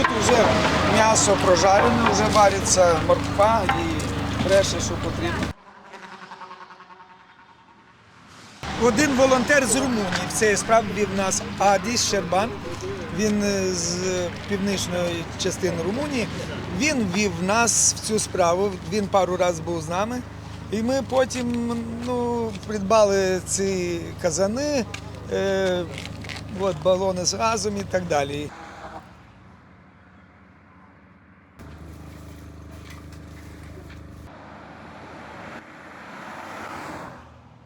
Тут вже м'ясо прожарене, вже вариться морква і решта, що потрібно. Один волонтер з Румунії в цій справі вів нас Адіс Щербан. Він е, з північної частини Румунії. Він вів нас в цю справу. Він пару разів був з нами. І ми потім ну, придбали ці казани, е, от, балони з газом і так далі.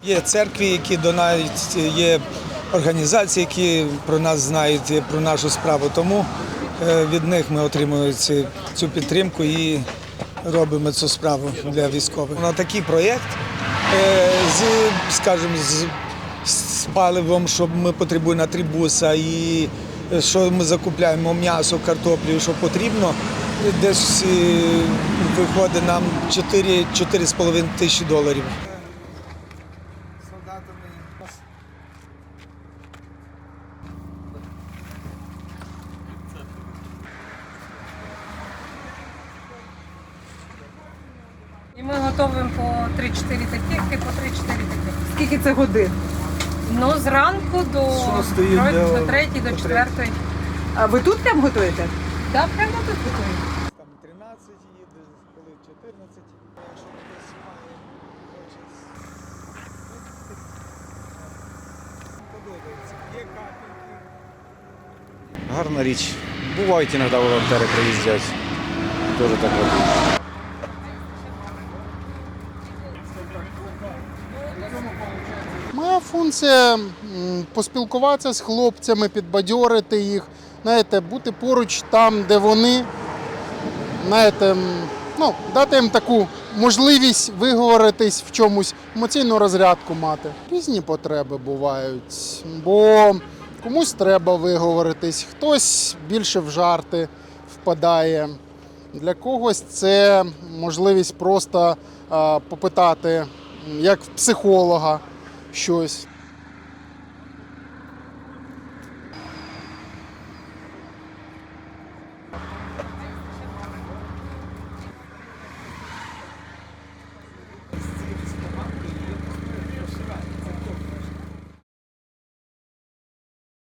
Є церкви, які донають, є організації, які про нас знають, про нашу справу. Тому е, від них ми отримуємо ці- цю підтримку і робимо цю справу для військових. На такий проєкт е, з, скажімо, з, з паливом, що ми потребуємо на три буса, і е, що ми закупляємо м'ясо, картоплю, що потрібно. Десь виходить нам 4 4,5 тисячі доларів. І ми готуємо по 3-4 таких і по 3-4 таких. Скільки це годин? Ну, зранку до Шостої тро- до- до 3 до до 4. А ви тут прям готуєте? Так, прямо тут готуємо. Там 13 їде, коли 14. Якщо хтось має. Подобається. Є капельки. Гарна річ. Бувають іноді волонтери приїздять. Теж так роблять. Функція поспілкуватися з хлопцями, підбадьорити їх, знаєте, бути поруч там, де вони, знаєте, ну, дати їм таку можливість виговоритись в чомусь, емоційну розрядку мати. Різні потреби бувають, бо комусь треба виговоритись, хтось більше в жарти впадає. Для когось це можливість просто попитати, як в психолога щось.